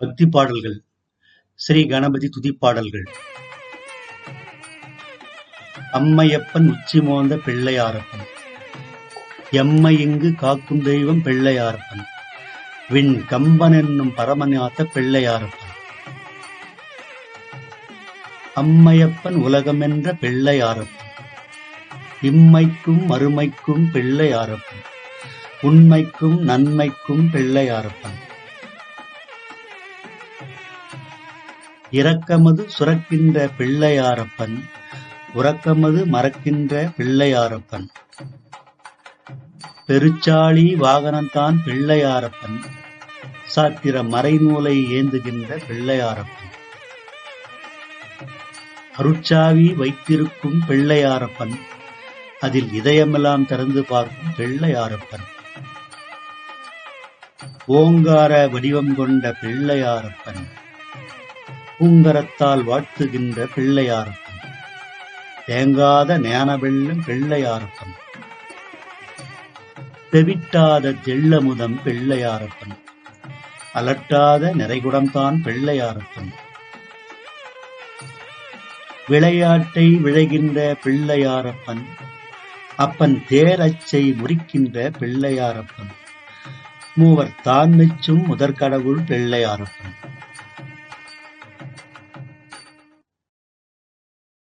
பக்தி பாடல்கள் ஸ்ரீ கணபதி துதிப்பாடல்கள். அம்மையப்பன் உச்சி மோந்த பிள்ளையாரப்பன். எம்மை இங்கு காக்கும் தெய்வம் பிள்ளையாரப்பன். விண் கம்பன் என்னும் பரமநாத்த பிள்ளையாரப்பன். அம்மையப்பன் உலகமென்ற பிள்ளையாரப்பன். இம்மைக்கும் மறுமைக்கும் பிள்ளையாரப்பன். உண்மைக்கும் நன்மைக்கும் பிள்ளையாரப்பன். இரக்கமது சுரக்கின்ற பிள்ளையாரப்பன் உறக்கமது மறக்கின்ற பிள்ளையாரப்பன். பெருச்சாளி வாகனந்தான் பிள்ளையாரப்பன் சாத்திர மறைநூலை ஏந்துகின்ற பிள்ளையாரப்பன். அருட்சாவி வைத்திருக்கும் பிள்ளையாரப்பன் அதில் இதயமெல்லாம் திறந்து பார்க்கும் பிள்ளையாரப்பன். ஓங்கார வடிவம் கொண்ட பிள்ளையாரப்பன். பூங்கரத்தால் வாழ்த்துகின்ற பிள்ளையாரப்பன் தேங்காத ஞான வெள்ளம் பிள்ளையாரப்பன் தெவிட்டாத தெள்ளமுதம் பிள்ளையாரப்பன் அலட்டாத நிறைகுடம்தான் பிள்ளையாரப்பன் விளையாட்டை விழைகின்ற பிள்ளையாரப்பன் அப்பன் தேரச்சை முறிக்கின்ற பிள்ளையாரப்பன் மூவர் தான் மிச்சும் முதற்கடவுள் பிள்ளையாரப்பன்.